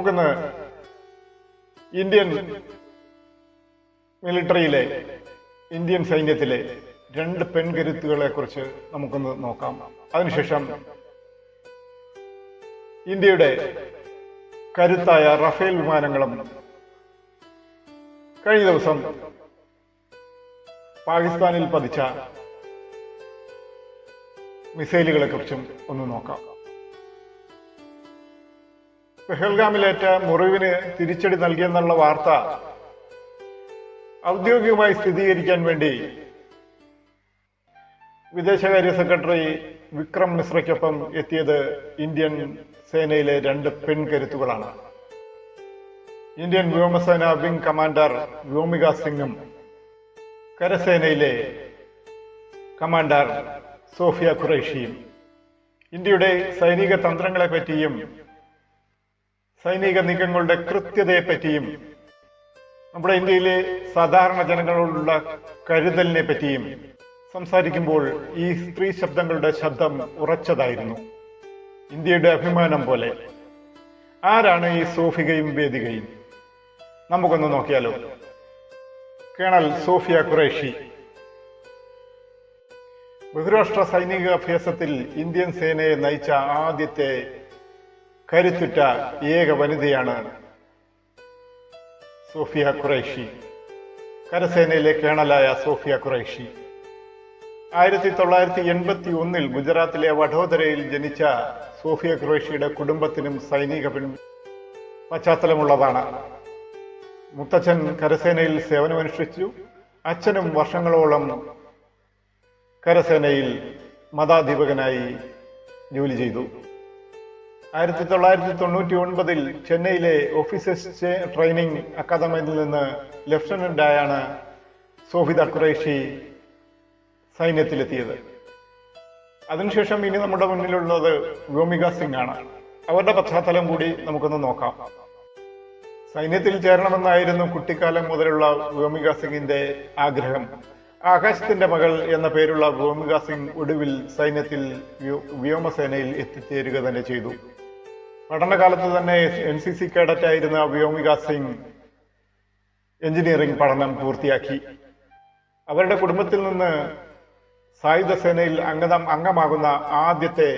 നമുക്കിന്ന് Indian മിലിറ്ററിയിലെ Indian സൈന്യത്തിലെ രണ്ട് പെൺകരുത്തുകളെ കുറിച്ച് നമുക്കൊന്ന് നോക്കാം. അതിനുശേഷം ഇന്ത്യയുടെ കരുത്തായ റഫേൽ വിമാനങ്ങളും കഴിഞ്ഞ ദിവസം പാകിസ്ഥാനിൽ പതിച്ച മിസൈലുകളെ കുറിച്ചും ഒന്ന് നോക്കാം. പെഹൽഗാമിലേറ്റ മുറിവിന് തിരിച്ചടി നൽകിയെന്നുള്ള വാർത്ത ഔദ്യോഗികമായി സ്ഥിരീകരിക്കാൻ വേണ്ടി വിദേശകാര്യ സെക്രട്ടറി വിക്രം മിശ്രയ്ക്കൊപ്പം എത്തിയത് ഇന്ത്യൻ സേനയിലെ രണ്ട് പെൺകരുത്തുകളാണ്. ഇന്ത്യൻ വ്യോമസേന വിംഗ് കമാൻഡർ വ്യോമിക സിംഗും കരസേനയിലെ കമാൻഡർ സോഫിയ ഖുറൈഷിയും. ഇന്ത്യയുടെ സൈനിക തന്ത്രങ്ങളെ പറ്റിയും സൈനിക നീക്കങ്ങളുടെ കൃത്യതയെ പറ്റിയും നമ്മുടെ ഇന്ത്യയിലെ സാധാരണ ജനങ്ങളോടുള്ള കരുതലിനെ പറ്റിയും സംസാരിക്കുമ്പോൾ ഈ സ്ത്രീ ശബ്ദങ്ങളുടെ ശബ്ദം ഉറച്ചതായിരുന്നു. ഇന്ത്യയുടെ അഭിമാനം പോലെ. ആരാണ് ഈ സോഫികയും വേദികയും? നമുക്കൊന്ന് നോക്കിയാലോ. കേണൽ സോഫിയ ഖുറേഷി. ബഹുരാഷ്ട്ര സൈനിക അഭ്യാസത്തിൽ ഇന്ത്യൻ സേനയെ നയിച്ച ആദ്യത്തെ കരുത്തുറ്റ ഏക വനിതയാണ് സോഫിയ ഖുറൈഷി. കരസേനയിലെ കേണലായ സോഫിയ ഖുറൈഷി. ആയിരത്തി തൊള്ളായിരത്തി എൺപത്തി ഒന്നിൽ ഗുജറാത്തിലെ വഡോദരയിൽ ജനിച്ച സോഫിയ ഖുറൈഷിയുടെ കുടുംബത്തിനും സൈനിക പിൻ പശ്ചാത്തലമുള്ളതാണ്. മുത്തച്ഛൻ കരസേനയിൽ സേവനമനുഷ്ഠിച്ചു. അച്ഛനും വർഷങ്ങളോളം കരസേനയിൽ മതാധിപകനായി ജോലി ചെയ്തു. ആയിരത്തി തൊള്ളായിരത്തി തൊണ്ണൂറ്റി ഒൻപതിൽ ചെന്നൈയിലെ ഓഫീസേഴ്സ് ട്രെയിനിങ് അക്കാദമിയിൽ നിന്ന് ലഫ്റ്റനന്റായാണ് സോഫിദ ഖുറേഷി സൈന്യത്തിലെത്തിയത്. അതിനുശേഷം ഇനി നമ്മുടെ മുന്നിലുള്ളത് വ്യോമിക സിംഗ് ആണ് അവരുടെ പശ്ചാത്തലം കൂടി നമുക്കൊന്ന് നോക്കാം. സൈന്യത്തിൽ ചേരണമെന്നായിരുന്നു കുട്ടിക്കാലം മുതലുള്ള വ്യോമിക സിംഗിന്റെ ആഗ്രഹം. ആകാശത്തിന്റെ മകൾ എന്ന പേരുള്ള വ്യോമിക സിംഗ് ഒടുവിൽ സൈന്യത്തിൽ വ്യോ- വ്യോമസേനയിൽ എത്തിച്ചേരുക തന്നെ ചെയ്തു. പഠനകാലത്ത് തന്നെ എൻ സി സി കേഡറ്റ് ആയിരുന്ന വ്യോമിക സിംഗ് എഞ്ചിനീയറിംഗ് പഠനം പൂർത്തിയാക്കി. അവരുടെ കുടുംബത്തിൽ നിന്ന് സായുധ സേനയിൽ അംഗം അംഗമാകുന്ന ആദ്യത്തെ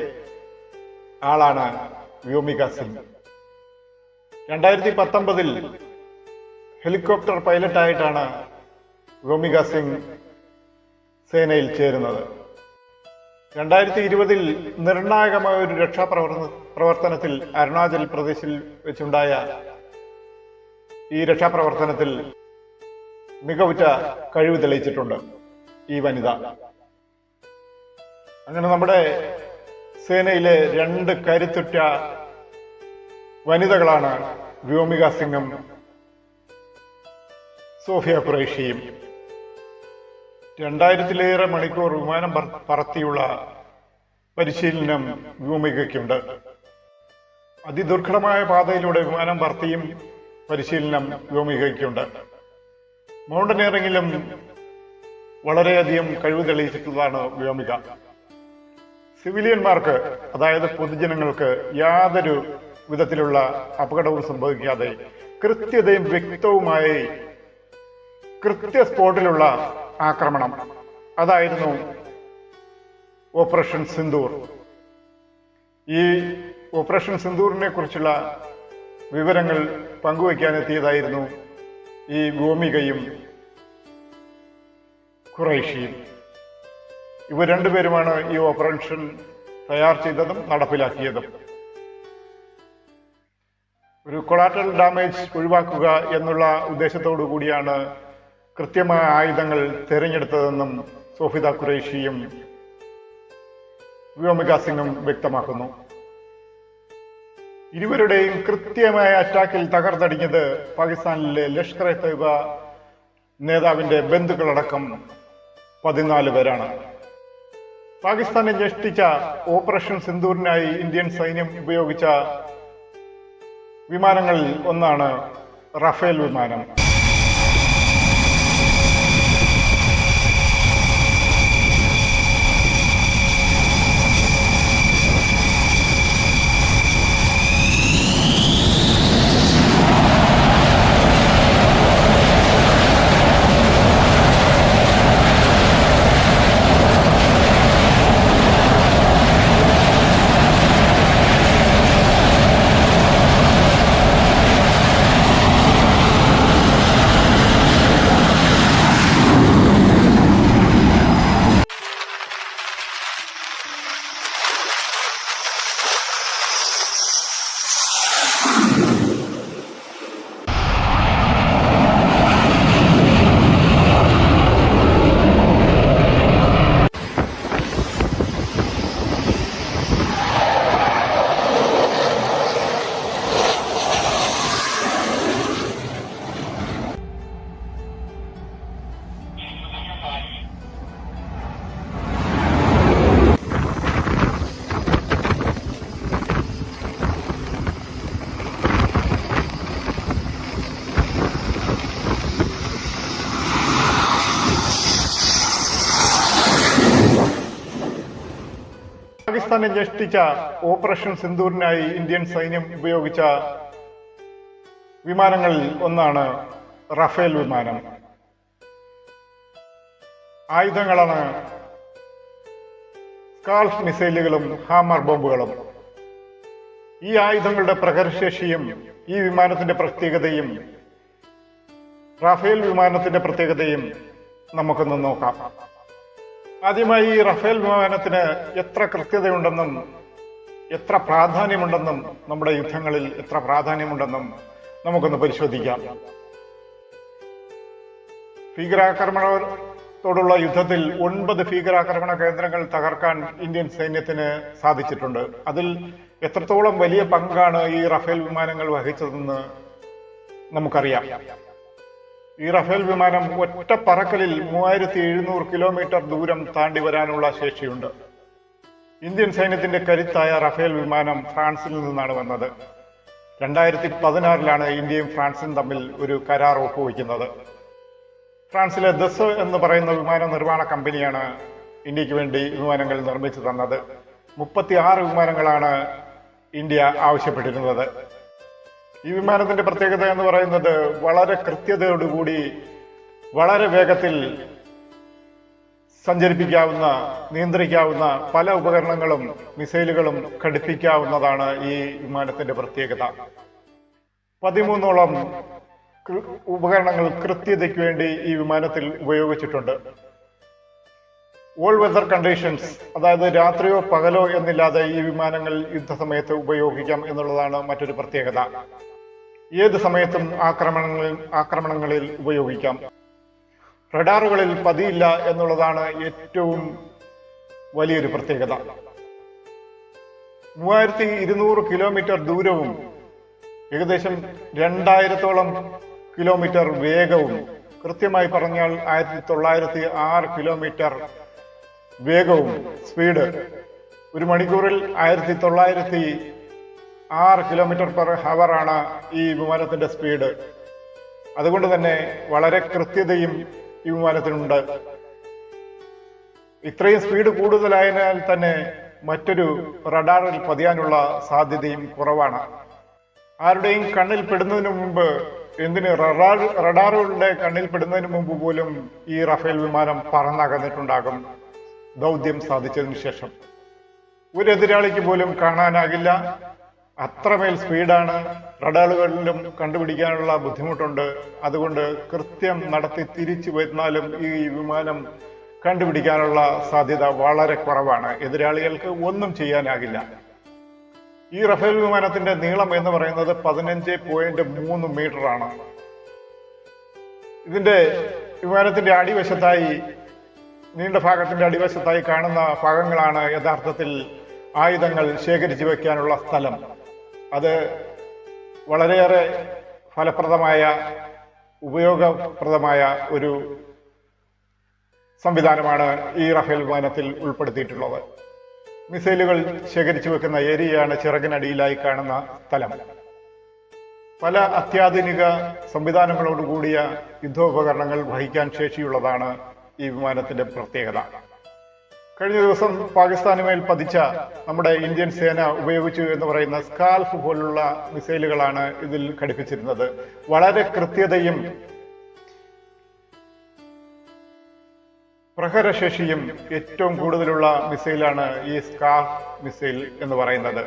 ആളാണ് വ്യോമിക സിംഗ്. രണ്ടായിരത്തി പത്തൊമ്പതിൽ ഹെലികോപ്റ്റർ പൈലറ്റായിട്ടാണ് വ്യോമിക സിംഗ് സേനയിൽ ചേരുന്നത്. രണ്ടായിരത്തി ഇരുപതിൽ നിർണായകമായ ഒരു രക്ഷാപ്രവർത്തന പ്രവർത്തനത്തിൽ അരുണാചൽ പ്രദേശിൽ വെച്ചുണ്ടായ ഈ രക്ഷാപ്രവർത്തനത്തിൽ മികവുറ്റ കഴിവ് തെളിയിച്ചിട്ടുണ്ട് ഈ വനിത. അങ്ങനെ നമ്മുടെ സേനയിലെ രണ്ട് കരുത്തുറ്റ വനിതകളാണ് വ്യോമിക സിംഗും സോഫിയ ഖുറൈഷിയും. രണ്ടായിരത്തിലേറെ മണിക്കൂർ വിമാനം പറ- പറത്തിയുള്ള പരിശീലനം വ്യോമികയ്ക്കുണ്ട് അതിദുർഘടമായ പാതയിലൂടെ വിമാനം പറത്തിയും പരിശീലനം വ്യോമികയ്ക്കുണ്ട് മൗണ്ടനിയറിങ്ങിലും വളരെയധികം കഴിവ് തെളിയിച്ചിട്ടുള്ളതാണ് വ്യോമിക. സിവിലിയന്മാർക്ക് അതായത് പൊതുജനങ്ങൾക്ക് യാതൊരു വിധത്തിലുള്ള അപകടവും സംഭവിക്കാതെ കൃത്യതയും വ്യക്തവുമായി കൃത്യ സ്പോട്ടിലുള്ള ആക്രമണം. അതായിരുന്നു ഓപ്പറേഷൻ സിന്ദൂർ. ഈ ഓപ്പറേഷൻ സിന്ദൂറിനെ കുറിച്ചുള്ള വിവരങ്ങൾ പങ്കുവയ്ക്കാനെത്തിയതായിരുന്നു ഈ ഭൂമികയും ഖുറൈഷിയും ഇവർ രണ്ടുപേരുമാണ് ഈ ഓപ്പറേഷൻ തയ്യാർ ചെയ്തതും നടപ്പിലാക്കിയതും. ഒരു കൊളാറ്ററൽ ഡാമേജ് ഒഴിവാക്കുക എന്നുള്ള ഉദ്ദേശത്തോടു കൂടിയാണ് കൃത്യമായ ആയുധങ്ങൾ തിരഞ്ഞെടുത്തതെന്നും സോഫിദ ഖുറേഷിയും വ്യോമിക സിംഗും വ്യക്തമാക്കുന്നു. ഇരുവരുടെയും കൃത്യമായ അറ്റാക്കിൽ തകർന്നടിഞ്ഞത് പാകിസ്ഥാനിലെ ലഷ്കർ എ തൈബ നേതാവിന്റെ ബന്ധുക്കളടക്കം പതിനാല് പേരാണ്. പാകിസ്ഥാനെ ഞെട്ടിച്ച ഓപ്പറേഷൻ സിന്ദൂറിനായി ഇന്ത്യൻ സൈന്യം ഉപയോഗിച്ച വിമാനങ്ങളിൽ ഒന്നാണ് റഫേൽ വിമാനം പാകിസ്ഥാനെ ഞെട്ടിച്ച ഓപ്പറേഷൻ സിന്ദൂറിനായി ഇന്ത്യൻ സൈന്യം ഉപയോഗിച്ച വിമാനങ്ങളിൽ ഒന്നാണ് റഫേൽ വിമാനം. ആയുധങ്ങളാണ് സ്കാൾഫ് മിസൈലുകളും ഹാമർ ബോംബുകളും. ഈ ആയുധങ്ങളുടെ പ്രകരശേഷിയും ഈ വിമാനത്തിന്റെ പ്രത്യേകതയും റാഫേൽ വിമാനത്തിന്റെ പ്രത്യേകതയും നമുക്കൊന്ന് നോക്കാം. ആദ്യമായി ഈ റഫേൽ വിമാനത്തിന് എത്ര കൃത്യതയുണ്ടെന്നും എത്ര പ്രാധാന്യമുണ്ടെന്നും നമ്മുടെ യുദ്ധങ്ങളിൽ എത്ര പ്രാധാന്യമുണ്ടെന്നും നമുക്കൊന്ന് പരിശോധിക്കാം. ഭീകരാക്രമണത്തോടുള്ള യുദ്ധത്തിൽ ഒൻപത് ഭീകരാക്രമണ കേന്ദ്രങ്ങൾ തകർക്കാൻ ഇന്ത്യൻ സൈന്യത്തിന് സാധിച്ചിട്ടുണ്ട്. അതിൽ എത്രത്തോളം വലിയ പങ്കാണ് ഈ റഫേൽ വിമാനങ്ങൾ വഹിച്ചതെന്ന് നമുക്കറിയാം. ഈ റഫേൽ വിമാനം ഒറ്റ പറക്കലിൽ മൂവായിരത്തി എഴുന്നൂറ് കിലോമീറ്റർ ദൂരം താണ്ടി വരാനുള്ള ശേഷിയുണ്ട്. ഇന്ത്യൻ സൈന്യത്തിന്റെ കരുത്തായ റഫേൽ വിമാനം ഫ്രാൻസിൽ നിന്നാണ് വന്നത്. രണ്ടായിരത്തി പതിനാറിലാണ് ഇന്ത്യയും ഫ്രാൻസും തമ്മിൽ ഒരു കരാർ ഒപ്പുവെക്കുന്നത്. ഫ്രാൻസിലെ ദസ് എന്ന് പറയുന്ന വിമാന നിർമ്മാണ കമ്പനിയാണ് ഇന്ത്യയ്ക്ക് വേണ്ടി വിമാനങ്ങൾ നിർമ്മിച്ചു തന്നത്. മുപ്പത്തി ആറ് വിമാനങ്ങളാണ് ഇന്ത്യ ആവശ്യപ്പെട്ടിരുന്നത്. ഈ വിമാനത്തിന്റെ പ്രത്യേകത എന്ന് പറയുന്നത് വളരെ കൃത്യതയോടുകൂടി വളരെ വേഗത്തിൽ സഞ്ചരിപ്പിക്കാവുന്ന നിയന്ത്രിക്കാവുന്ന പല ഉപകരണങ്ങളും മിസൈലുകളും ഘടിപ്പിക്കാവുന്നതാണ് ഈ വിമാനത്തിന്റെ പ്രത്യേകത. പതിമൂന്നോളം ഉപകരണങ്ങൾ കൃത്യതയ്ക്ക് വേണ്ടി ഈ വിമാനത്തിൽ ഉപയോഗിച്ചിട്ടുണ്ട്. ഓൾ വെതർ കണ്ടീഷൻസ് അതായത് രാത്രിയോ പകലോ എന്നില്ലാതെ ഈ വിമാനങ്ങൾ യുദ്ധസമയത്ത് ഉപയോഗിക്കാം എന്നുള്ളതാണ് മറ്റൊരു പ്രത്യേകത. ഏത് സമയത്തും ആക്രമണങ്ങളിൽ ആക്രമണങ്ങളിൽ ഉപയോഗിക്കാം. റഡാറുകളിൽ പതിയില്ല എന്നുള്ളതാണ് ഏറ്റവും വലിയൊരു പ്രത്യേകത. മൂവായിരത്തി ഇരുന്നൂറ് കിലോമീറ്റർ ദൂരവും ഏകദേശം രണ്ടായിരത്തോളം കിലോമീറ്റർ വേഗവും. കൃത്യമായി പറഞ്ഞാൽ ആയിരത്തി തൊള്ളായിരത്തി ആറ് കിലോമീറ്റർ വേഗവും. സ്പീഡ് ഒരു മണിക്കൂറിൽ ആയിരത്തി തൊള്ളായിരത്തി ആറ് കിലോമീറ്റർ പെർ ഹവർ ആണ് ഈ വിമാനത്തിന്റെ സ്പീഡ്. അതുകൊണ്ട് തന്നെ വളരെ കൃത്യതയും ഈ വിമാനത്തിനുണ്ട്. ഇത്രയും സ്പീഡ് കൂടുതലായതിനാൽ തന്നെ മറ്റൊരു റഡാറിൽ പതിയാനുള്ള സാധ്യതയും കുറവാണ്. ആരുടെയും കണ്ണിൽ പെടുന്നതിന് മുമ്പ് എന്തിന് റഡാർ റഡാറുകളുടെ കണ്ണിൽ പെടുന്നതിന് മുമ്പ് പോലും ഈ റഫേൽ വിമാനം പറന്നകന്നിട്ടുണ്ടാകും. ദൗത്യം സാധിച്ചതിനു ശേഷം. ഒരു എതിരാളിക്ക് പോലും കാണാനാകില്ല. അത്രമേൽ സ്പീഡാണ് റഡാറുകളിലും കണ്ടുപിടിക്കാനുള്ള ബുദ്ധിമുട്ടുണ്ട്. അതുകൊണ്ട് കൃത്യം നടത്തി തിരിച്ചു വരുന്നാലും ഈ വിമാനം കണ്ടുപിടിക്കാനുള്ള സാധ്യത വളരെ കുറവാണ്. എതിരാളികൾക്ക് ഒന്നും ചെയ്യാനാകില്ല. ഈ റഫേൽ വിമാനത്തിന്റെ നീളം എന്ന് പറയുന്നത് പതിനഞ്ച് പോയിന്റ് മൂന്ന് മീറ്റർ ആണ്. ഇതിന്റെ വിമാനത്തിന്റെ അടിവശത്തായി നീണ്ട ഭാഗത്തിന്റെ അടിവശത്തായി കാണുന്ന ഭാഗങ്ങളാണ് യഥാർത്ഥത്തിൽ ആയുധങ്ങൾ ശേഖരിച്ചു വെക്കാനുള്ള സ്ഥലം. അത് വളരെയേറെ ഫലപ്രദമായ ഉപയോഗപ്രദമായ ഒരു സംവിധാനമാണ് ഈ റഫേൽ വിമാനത്തിൽ ഉൾപ്പെടുത്തിയിട്ടുള്ളത്. മിസൈലുകൾ ശേഖരിച്ചു വെക്കുന്ന ഏരിയയാണ് ചിറകിനടിയിലായി കാണുന്ന സ്ഥലം. പല അത്യാധുനിക സംവിധാനങ്ങളോടുകൂടിയ യുദ്ധോപകരണങ്ങൾ വഹിക്കാൻ ശേഷിയുള്ളതാണ് ഈ വിമാനത്തിന്റെ പ്രത്യേകത. കഴിഞ്ഞ ദിവസം പാകിസ്ഥാനുമേൽ പതിച്ച നമ്മുടെ ഇന്ത്യൻ സേന ഉപയോഗിച്ചു എന്ന് പറയുന്ന സ്കാൽഫ് പോലുള്ള മിസൈലുകളാണ് ഇതിൽ ഘടിപ്പിച്ചിരുന്നത്. വളരെ കൃത്യതയും പ്രഹരശേഷിയും ഏറ്റവും കൂടുതലുള്ള മിസൈലാണ് ഈ സ്കാഫ് മിസൈൽ എന്ന് പറയുന്നത്.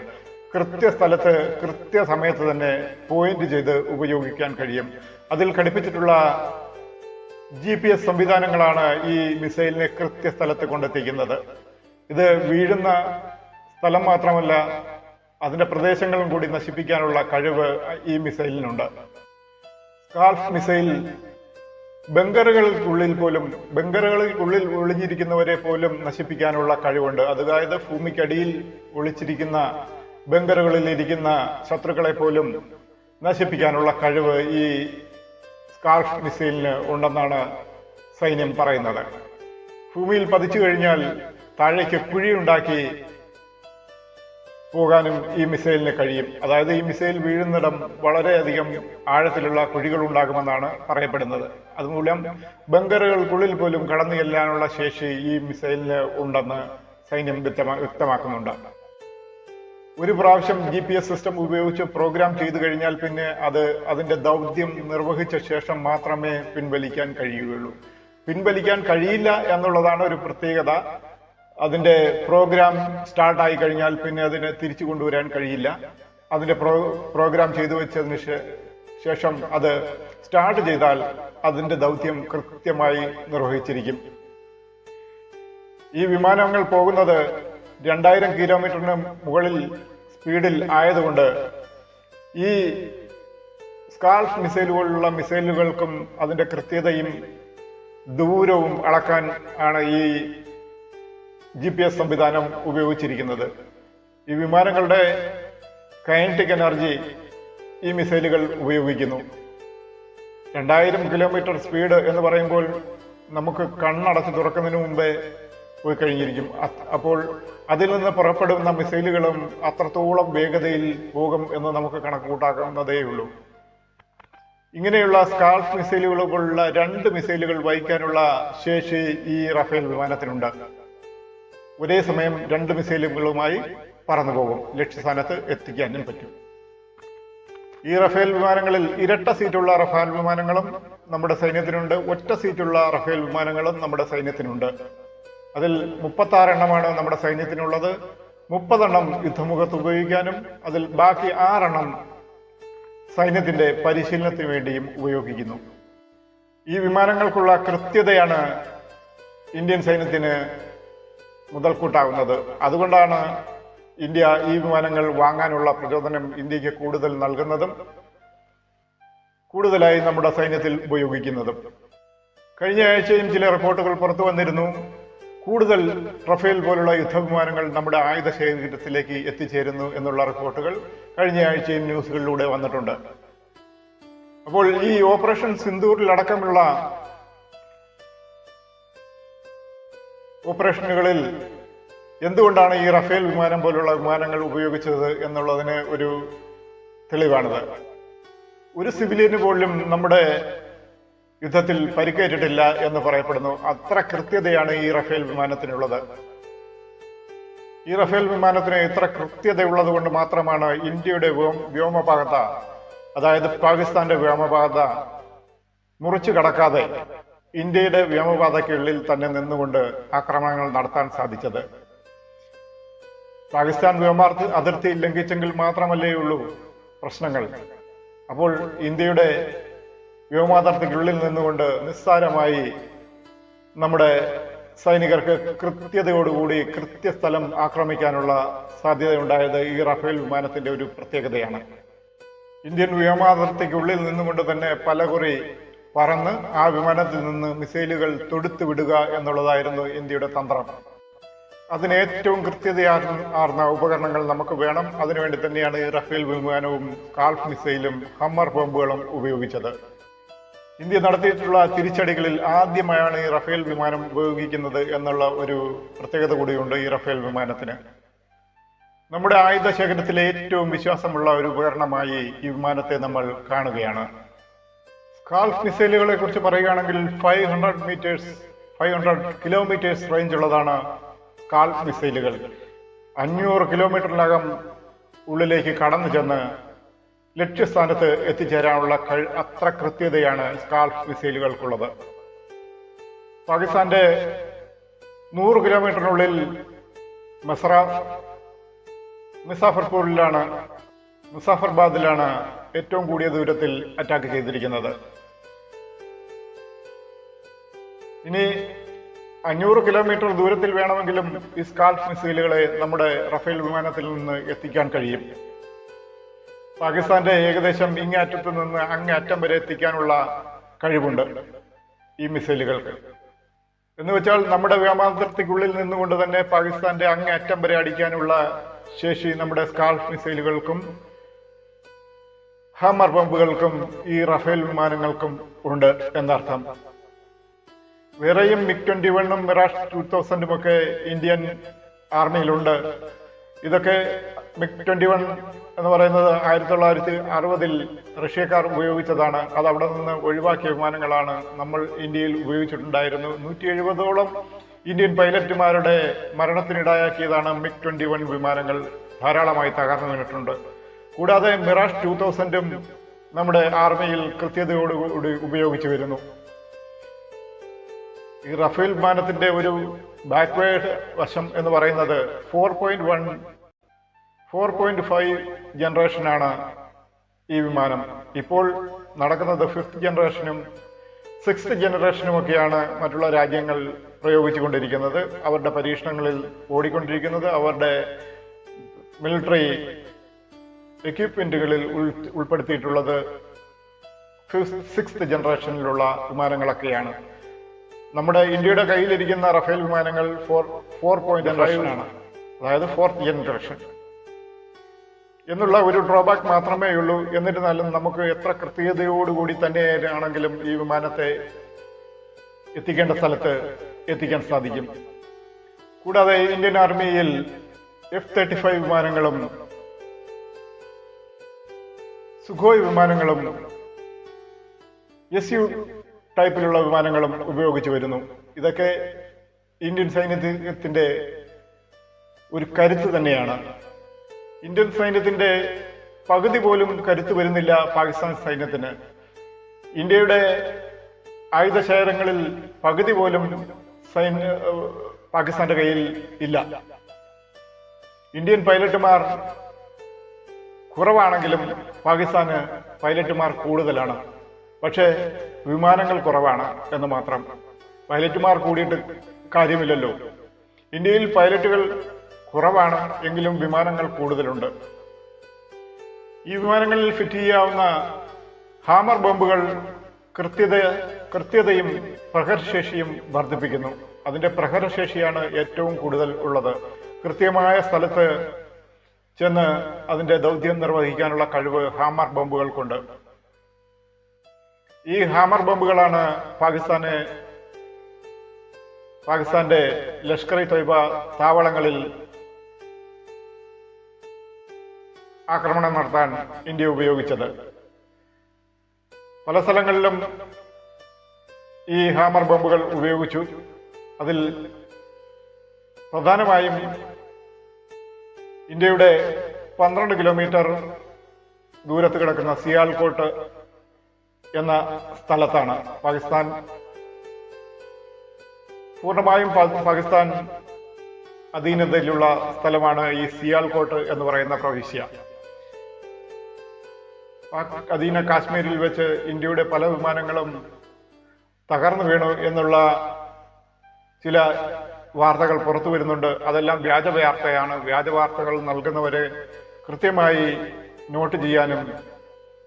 കൃത്യ കൃത്യസമയത്ത് തന്നെ പോയിന്റ് ചെയ്ത് ഉപയോഗിക്കാൻ കഴിയും. അതിൽ ഘടിപ്പിച്ചിട്ടുള്ള ജി പി എസ് സംവിധാനങ്ങളാണ് ഈ മിസൈലിനെ കൃത്യസ്ഥലത്ത് കൊണ്ടെത്തിക്കുന്നത്. ഇത് വീഴുന്ന സ്ഥലം മാത്രമല്ല അതിന്റെ പ്രദേശങ്ങളും കൂടി നശിപ്പിക്കാനുള്ള കഴിവ് ഈ മിസൈലിനുണ്ട്. സ്കാർഫ് മിസൈൽ ബങ്കറുകൾക്കുള്ളിൽ പോലും ബങ്കറുകൾക്കുള്ളിൽ ഒളിഞ്ഞിരിക്കുന്നവരെ പോലും നശിപ്പിക്കാനുള്ള കഴിവുണ്ട്. അതായത് ഭൂമിക്കടിയിൽ ഒളിച്ചിരിക്കുന്ന ബങ്കറുകളിൽ ഇരിക്കുന്ന ശത്രുക്കളെ പോലും നശിപ്പിക്കാനുള്ള കഴിവ് ഈ സ്കാർഫ് മിസൈലിന് ഉണ്ടെന്നാണ് സൈന്യം പറയുന്നത്. ഭൂമിയിൽ പതിച്ചു കഴിഞ്ഞാൽ താഴേക്ക് കുഴിയുണ്ടാക്കി പോകാനും ഈ മിസൈലിന് കഴിയും. അതായത് ഈ മിസൈൽ വീഴുന്നിടം വളരെയധികം ആഴത്തിലുള്ള കുഴികൾ ഉണ്ടാകുമെന്നാണ് പറയപ്പെടുന്നത്. അതുമൂലം ബങ്കറുകൾക്കുള്ളിൽ പോലും കടന്നു ചെല്ലാനുള്ള ശേഷി ഈ മിസൈലിന് ഉണ്ടെന്ന് സൈന്യം വ്യക്തമാ വ്യക്തമാക്കുന്നുണ്ട്. ഒരു പ്രാവശ്യം ജി പി എസ് സിസ്റ്റം ഉപയോഗിച്ച് പ്രോഗ്രാം ചെയ്തു കഴിഞ്ഞാൽ പിന്നെ അത് അതിന്റെ ദൗത്യം നിർവഹിച്ച ശേഷം മാത്രമേ പിൻവലിക്കാൻ കഴിയുകയുള്ളൂ. പിൻവലിക്കാൻ കഴിയില്ല എന്നുള്ളതാണ് ഒരു പ്രത്യേകത. അതിന്റെ പ്രോഗ്രാം സ്റ്റാർട്ട് ആയി കഴിഞ്ഞാൽ പിന്നെ അതിനെ തിരിച്ചു കൊണ്ടുവരാൻ കഴിയില്ല. അതിന്റെ പ്രോ പ്രോഗ്രാം ചെയ്തു വെച്ചതിന് ശേഷം അത് സ്റ്റാർട്ട് ചെയ്താൽ അതിന്റെ ദൗത്യം കൃത്യമായി നിർവഹിച്ചിരിക്കും. ഈ വിമാനങ്ങൾ പോകുന്നത് രണ്ടായിരം കിലോമീറ്ററിന് മുകളിൽ സ്പീഡിൽ ആയതുകൊണ്ട് ഈ സ്കാൾഫ് മിസൈലുകളുള്ള മിസൈലുകൾക്കും അതിന്റെ കൃത്യതയും ദൂരവും അളക്കാൻ ആണ് ഈ ജി പി എസ് സംവിധാനം ഉപയോഗിച്ചിരിക്കുന്നത്. ഈ വിമാനങ്ങളുടെ കൈനറ്റിക് എനർജി ഈ മിസൈലുകൾ ഉപയോഗിക്കുന്നു. രണ്ടായിരം കിലോമീറ്റർ സ്പീഡ് എന്ന് പറയുമ്പോൾ നമുക്ക് കണ്ണടച്ച് തുറക്കുന്നതിന് മുമ്പേ പോയി കഴിഞ്ഞിരിക്കും അപ്പോൾ അതിൽ നിന്ന് പുറപ്പെടുന്ന മിസൈലുകളും അത്രത്തോളം വേഗതയിൽ പോകും എന്ന് നമുക്ക് കണക്ക് കൂട്ടാക്കാവുന്നതേ ഉള്ളൂ ഇങ്ങനെയുള്ള സ്കാൾഫ് മിസൈലുകൾ പോലുള്ള രണ്ട് മിസൈലുകൾ വഹിക്കാനുള്ള ശേഷി ഈ റഫേൽ വിമാനത്തിനുണ്ട്. ഒരേ സമയം രണ്ട് മിസൈലുകളുമായി പറന്നു പോകും ലക്ഷ്യസ്ഥാനത്ത് എത്തിക്കാനും പറ്റും. ഈ റഫേൽ വിമാനങ്ങളിൽ ഇരട്ട സീറ്റുള്ള റഫാൽ വിമാനങ്ങളും നമ്മുടെ സൈന്യത്തിനുണ്ട്. ഒറ്റ സീറ്റുള്ള റഫേൽ വിമാനങ്ങളും നമ്മുടെ സൈന്യത്തിനുണ്ട്. അതിൽ മുപ്പത്തി എണ്ണമാണ് നമ്മുടെ സൈന്യത്തിനുള്ളത്. മുപ്പതെണ്ണം യുദ്ധമുഖത്ത് ഉപയോഗിക്കാനും അതിൽ ബാക്കി ആറെണ്ണം സൈന്യത്തിന്റെ പരിശീലനത്തിന് വേണ്ടിയും ഉപയോഗിക്കുന്നു. ഈ വിമാനങ്ങൾക്കുള്ള കൃത്യതയാണ് ഇന്ത്യൻ സൈന്യത്തിന് മുതൽക്കൂട്ടാകുന്നത് അതുകൊണ്ടാണ് ഇന്ത്യ ഈ വിമാനങ്ങൾ വാങ്ങാനുള്ള പ്രചോദനം ഇന്ത്യയ്ക്ക് കൂടുതൽ നൽകുന്നതും കൂടുതലായി നമ്മുടെ സൈന്യത്തിൽ ഉപയോഗിക്കുന്നതും. കഴിഞ്ഞ ആഴ്ചയും ചില റിപ്പോർട്ടുകൾ പുറത്തു വന്നിരുന്നു. കൂടുതൽ റഫേൽ പോലുള്ള യുദ്ധവിമാനങ്ങൾ നമ്മുടെ ആയുധ ശേഖരത്തിലേക്ക് എത്തിച്ചേരുന്നു എന്നുള്ള റിപ്പോർട്ടുകൾ കഴിഞ്ഞ ആഴ്ചയും ന്യൂസുകളിലൂടെ വന്നിട്ടുണ്ട്. അപ്പോൾ ഈ ഓപ്പറേഷൻ സിന്ധൂരിലടക്കമുള്ള ഓപ്പറേഷനുകളിൽ എന്തുകൊണ്ടാണ് ഈ റഫേൽ വിമാനം പോലുള്ള വിമാനങ്ങൾ ഉപയോഗിച്ചത് എന്നുള്ളതിന് ഒരു തെളിവാണിത്. ഒരു സിവിലിയന് പോലും നമ്മുടെ യുദ്ധത്തിൽ പരിക്കേറ്റിട്ടില്ല എന്ന് പറയപ്പെടുന്നു. അത്ര കൃത്യതയാണ് ഈ റഫേൽ വിമാനത്തിനുള്ളത്. ഈ റഫേൽ വിമാനത്തിന് ഇത്ര കൃത്യതയുള്ളത് കൊണ്ട് മാത്രമാണ് ഇന്ത്യയുടെ വ്യോമ- വ്യോമപാത അതായത് പാകിസ്ഥാന്റെ വ്യോമപാത മുറിച്ചു കടക്കാതെ ഇന്ത്യയുടെ വ്യോമപാതയ്ക്കുള്ളിൽ തന്നെ നിന്നുകൊണ്ട് ആക്രമണങ്ങൾ നടത്താൻ സാധിച്ചത്. പാകിസ്ഥാൻ വ്യോമാർത്ഥ അതിർത്തി ലംഘിച്ചെങ്കിൽ മാത്രമല്ലേ ഉള്ളൂ പ്രശ്നങ്ങൾ. അപ്പോൾ ഇന്ത്യയുടെ വ്യോമാതിർത്തിക്കുള്ളിൽ നിന്നുകൊണ്ട് നിസ്സാരമായി നമ്മുടെ സൈനികർക്ക് കൃത്യതയോടുകൂടി കൃത്യസ്ഥലം ആക്രമിക്കാനുള്ള സാധ്യതയുണ്ടായത് ഈ റഫേൽ വിമാനത്തിന്റെ ഒരു പ്രത്യേകതയാണ്. ഇന്ത്യൻ വ്യോമാതിർത്തിക്കുള്ളിൽ നിന്നുകൊണ്ട് തന്നെ പലകുറി പറന്ന് ആ വിമാനത്തിൽ നിന്ന് മിസൈലുകൾ തൊടുത്തു വിടുക എന്നുള്ളതായിരുന്നു ഇന്ത്യയുടെ തന്ത്രം. അതിന് ഏറ്റവും കൃത്യതയാർന്ന ഉപകരണങ്ങൾ നമുക്ക് വേണം. അതിനുവേണ്ടി തന്നെയാണ് ഈ റഫേൽ വിമാനവും കാൾഫ് മിസൈലും ഹമ്മർ ബോംബുകളും ഉപയോഗിച്ചത്. ഇന്ത്യ നടത്തിയിട്ടുള്ള തിരിച്ചടികളിൽ ആദ്യമായാണ് ഈ റഫേൽ വിമാനം ഉപയോഗിക്കുന്നത് എന്നുള്ള ഒരു പ്രത്യേകത കൂടിയുണ്ട് ഈ റഫേൽ വിമാനത്തിന്. നമ്മുടെ ആയുധ ശേഖരത്തിലെ ഏറ്റവും വിശ്വാസമുള്ള ഒരു ഉപകരണമായി ഈ വിമാനത്തെ നമ്മൾ കാണുകയാണ്. സ്കാൾ മിസൈലുകളെ കുറിച്ച് പറയുകയാണെങ്കിൽ five hundred metres five hundred kilometres range ഉള്ളതാണ് സ്കാൾ മിസൈലുകൾ. അഞ്ഞൂറ് കിലോമീറ്ററിനകം ഉള്ളിലേക്ക് കടന്നു ചെന്ന് ലക്ഷ്യസ്ഥാനത്ത് എത്തിച്ചേരാനുള്ള കഴി അത്ര കൃത്യതയാണ് സ്കാൾഫ് മിസൈലുകൾക്കുള്ളത്. പാകിസ്ഥാന്റെ നൂറ് കിലോമീറ്ററിനുള്ളിൽ മസറ മുസാഫർപൂരിലാണ് മുസാഫർബാദിലാണ് ഏറ്റവും കൂടിയ ദൂരത്തിൽ അറ്റാക്ക് ചെയ്തിരിക്കുന്നത്. ഇനി അഞ്ഞൂറ് കിലോമീറ്റർ ദൂരത്തിൽ വേണമെങ്കിലും ഈ സ്കാൾഫ് മിസൈലുകളെ നമ്മുടെ റഫേൽ വിമാനത്തിൽ നിന്ന് എത്തിക്കാൻ കഴിയും. പാകിസ്ഥാന്റെ ഏകദേശം ഇങ്ങേറ്റത്ത് നിന്ന് അങ്ങേറ്റം വരെ എത്തിക്കാനുള്ള കഴിവുണ്ട് ഈ മിസൈലുകൾക്ക്. എന്ന് വെച്ചാൽ നമ്മുടെ വ്യോമാതിർത്തിക്കുള്ളിൽ നിന്നുകൊണ്ട് തന്നെ പാകിസ്ഥാന്റെ അങ്ങേറ്റം വരെ അടിക്കാനുള്ള ശേഷി നമ്മുടെ സ്കാൾഫ് മിസൈലുകൾക്കും ഹാമർ ബോംബുകൾക്കും ഈ റഫേൽ വിമാനങ്ങൾക്കും ഉണ്ട് എന്നർത്ഥം. വേറെയും മിഗ് ട്വന്റി വണ്ണും മിറാഷ് ടൂ തൗസൻഡും ഒക്കെ ഇന്ത്യൻ ആർമിയിലുണ്ട്. ഇതൊക്കെ മിഗ് ട്വന്റി വൺ എന്ന് പറയുന്നത് ആയിരത്തി തൊള്ളായിരത്തി അറുപതിൽ റഷ്യക്കാർ ഉപയോഗിച്ചതാണ്. അത് അവിടെ നിന്ന് ഒഴിവാക്കിയ വിമാനങ്ങളാണ് നമ്മൾ ഇന്ത്യയിൽ ഉപയോഗിച്ചിട്ടുണ്ടായിരുന്നു നൂറ്റി എഴുപതോളം ഇന്ത്യൻ പൈലറ്റുമാരുടെ മരണത്തിനിടയാക്കിയതാണ് മിഗ് ട്വന്റി വൺ വിമാനങ്ങൾ ധാരാളമായി തകർന്നു വീണിട്ടുണ്ട് കൂടാതെ മിറാഷ് ടു തൗസൻഡും നമ്മുടെ ആർമിയിൽ കൃത്യതയോടുകൂടി ഉപയോഗിച്ചു വരുന്നു. ഈ റഫേൽ വിമാനത്തിന്റെ ഒരു ബാക്ക്വേർഡ് വശം എന്ന് പറയുന്നത് four point one four point five ജനറേഷനാണ് ഈ വിമാനം. ഇപ്പോൾ നടക്കുന്നത് ഫിഫ്ത് ജനറേഷനും സിക്സ്ത് ജനറേഷനും ഒക്കെയാണ് മറ്റുള്ള രാജ്യങ്ങൾ പ്രയോഗിച്ചുകൊണ്ടിരിക്കുന്നത്. അവരുടെ പരീക്ഷണങ്ങളിൽ ഓടിക്കൊണ്ടിരിക്കുന്നത്. അവരുടെ മിലിറ്ററി എക്യുപ്മെന്റുകളിൽ ഉൾ- ഉൾപ്പെടുത്തിയിട്ടുള്ളത് സിക്സ്ത് ജനറേഷനിലുള്ള വിമാനങ്ങളൊക്കെയാണ്. നമ്മുടെ ഇന്ത്യയുടെ കയ്യിലിരിക്കുന്ന റഫേൽ വിമാനങ്ങൾ ഫോർ ഫോർ പോയിന്റ് ആണ്. അതായത് ഫോർത്ത് ജനറേഷൻ എന്നുള്ള ഒരു ഡ്രോബാക്ക് മാത്രമേ ഉള്ളൂ. എന്നിരുന്നാലും നമുക്ക് എത്ര കൃത്യതയോടുകൂടി തന്നെ ആണെങ്കിലും ഈ വിമാനത്തെ എത്തിക്കേണ്ട സ്ഥലത്ത് എത്തിക്കാൻ സാധിക്കും. കൂടാതെ ഇന്ത്യൻ ആർമിയിൽ എഫ് തേർട്ടി ഫൈവ് വിമാനങ്ങളും സുഖോയ് വിമാനങ്ങളും എസ് യു ടൈപ്പിലുള്ള വിമാനങ്ങളും ഉപയോഗിച്ചു വരുന്നു. ഇതൊക്കെ ഇന്ത്യൻ സൈന്യത്തിന്റെ ഒരു കരുത്ത് തന്നെയാണ്. ഇന്ത്യൻ സൈന്യത്തിന്റെ പകുതി പോലും കരുത്ത് വരുന്നില്ല പാകിസ്ഥാൻ സൈന്യത്തിന്. ഇന്ത്യയുടെ ആയുധശേഖരങ്ങളിൽ പകുതി പോലും സൈന്യ പാകിസ്ഥാന്റെ കയ്യിൽ ഇല്ല. ഇന്ത്യൻ പൈലറ്റുമാർ കുറവാണെങ്കിലും പാകിസ്ഥാന് പൈലറ്റുമാർ കൂടുതലാണ്. പക്ഷേ വിമാനങ്ങൾ കുറവാണ് എന്ന് മാത്രം പൈലറ്റുമാർ കൂടിയിട്ട് കാര്യമില്ലല്ലോ. ഇന്ത്യയിൽ പൈലറ്റുകൾ കുറവാണ് എങ്കിലും വിമാനങ്ങൾ കൂടുതലുണ്ട്. ഈ വിമാനങ്ങളിൽ ഫിറ്റ് ചെയ്യാവുന്ന ഹാമർ ബോംബുകൾ കൃത്യത കൃത്യതയും പ്രഹരശേഷിയും വർദ്ധിപ്പിക്കുന്നു. അതിന്റെ പ്രഹരശേഷിയാണ് ഏറ്റവും കൂടുതൽ ഉള്ളത്. കൃത്യമായ സ്ഥലത്ത് ചെന്ന് അതിന്റെ ദൗത്യം നിർവഹിക്കാനുള്ള കഴിവ് ഹാമർ ബോംബുകൾക്കുണ്ട് ഈ ഹാമർ ബോംബുകളാണ് പാകിസ്ഥാന് പാകിസ്ഥാന്റെ ലഷ്കർ ഇ തൊയ്ബ താവളങ്ങളിൽ ആക്രമണം നടത്താൻ ഇന്ത്യ ഉപയോഗിച്ചത്. പല സ്ഥലങ്ങളിലും ഈ ഹാമർ ബോംബുകൾ ഉപയോഗിച്ചു. അതിൽ പ്രധാനമായും ഇന്ത്യയുടെ പന്ത്രണ്ട് കിലോമീറ്റർ ദൂരത്ത് കിടക്കുന്ന സിയാൽകോട്ട് എന്ന സ്ഥലത്താണ് പാകിസ്ഥാൻ. പൂർണമായും പാകിസ്ഥാൻ അധീനതയിലുള്ള സ്ഥലമാണ് ഈ സിയാൽകോട്ട് എന്ന് പറയുന്ന പ്രവിശ്യ. അധീന കാശ്മീരിൽ വെച്ച് ഇന്ത്യയുടെ പല വിമാനങ്ങളും തകർന്നു വീണു എന്നുള്ള ചില വാർത്തകൾ പുറത്തു വരുന്നുണ്ട്. അതെല്ലാം വ്യാജ വാർത്തയാണ്. വ്യാജ വാർത്തകൾ നൽകുന്നവരെ കൃത്യമായി നോട്ട് ചെയ്യാനും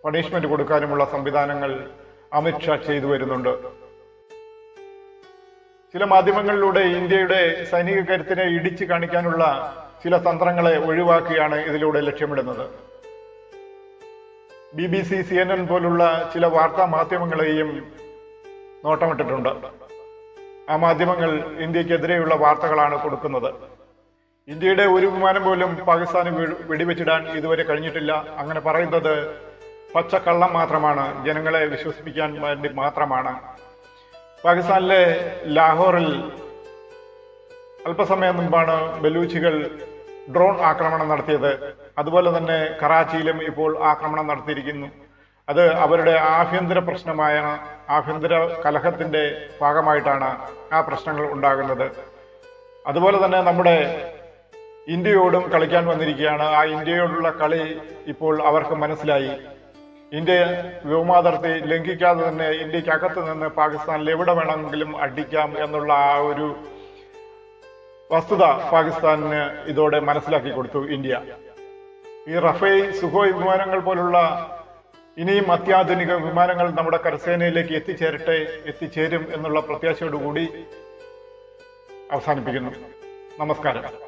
പണിഷ്മെന്റ് കൊടുക്കാനുമുള്ള സംവിധാനങ്ങൾ അമിത്ഷാ ചെയ്തു വരുന്നുണ്ട്. ചില മാധ്യമങ്ങളിലൂടെ ഇന്ത്യയുടെ സൈനിക കരുത്തിനെ ഇടിച്ചു കാണിക്കാനുള്ള ചില തന്ത്രങ്ങളെ ഒഴിവാക്കിയാണ് ഇതിലൂടെ ലക്ഷ്യമിടുന്നത്. B B C C N N പോലുള്ള ചില വാർത്താ മാധ്യമങ്ങളെയും നോട്ടമിട്ടിട്ടുണ്ട്. ആ മാധ്യമങ്ങൾ ഇന്ത്യക്കെതിരെയുള്ള വാർത്തകളാണ് കൊടുക്കുന്നത്. ഇന്ത്യയുടെ ഒരു വിമാനം പോലും പാകിസ്ഥാന് വെടിവെച്ചിടാൻ ഇതുവരെ കഴിഞ്ഞിട്ടില്ല. അങ്ങനെ പറയുന്നത് പച്ചക്കള്ളം മാത്രമാണ് ജനങ്ങളെ വിശ്വസിപ്പിക്കാൻ വേണ്ടി മാത്രമാണ്. പാകിസ്ഥാനിലെ ലാഹോറിൽ അല്പസമയം മുൻപാണ് ബലൂച്ചികൾ ഡ്രോൺ ആക്രമണം നടത്തിയത്. അതുപോലെ തന്നെ കറാച്ചിയിലും ഇപ്പോൾ ആക്രമണം നടത്തിയിരിക്കുന്നു. അത് അവരുടെ ആഭ്യന്തര പ്രശ്നമായ ആഭ്യന്തര കലഹത്തിന്റെ ഭാഗമായിട്ടാണ് ആ പ്രശ്നങ്ങൾ ഉണ്ടാകുന്നത്. അതുപോലെ തന്നെ നമ്മുടെ ഇന്ത്യയോടും കളിക്കാൻ വന്നിരിക്കുകയാണ്. ആ ഇന്ത്യയോടുള്ള കളി ഇപ്പോൾ അവർക്ക് മനസ്സിലായി. ഇന്ത്യ വ്യോമാതിർത്തി ലംഘിക്കാതെ തന്നെ ഇന്ത്യക്കകത്ത് നിന്ന് പാകിസ്ഥാനിൽ എവിടെ വേണമെങ്കിലും അടിക്കാം എന്നുള്ള ആ ഒരു വസ്തുത പാകിസ്ഥാനിന് ഇതോടെ മനസ്സിലാക്കി കൊടുത്തു ഇന്ത്യ. ഈ റഫേൽ സുഖോയ് വിമാനങ്ങൾ പോലുള്ള ഇനിയും അത്യാധുനിക വിമാനങ്ങൾ നമ്മുടെ കരസേനയിലേക്ക് എത്തിച്ചേരട്ടെ എത്തിച്ചേരും എന്നുള്ള പ്രത്യാശയോടുകൂടി അവസാനിപ്പിക്കുന്നു. നമസ്കാരം.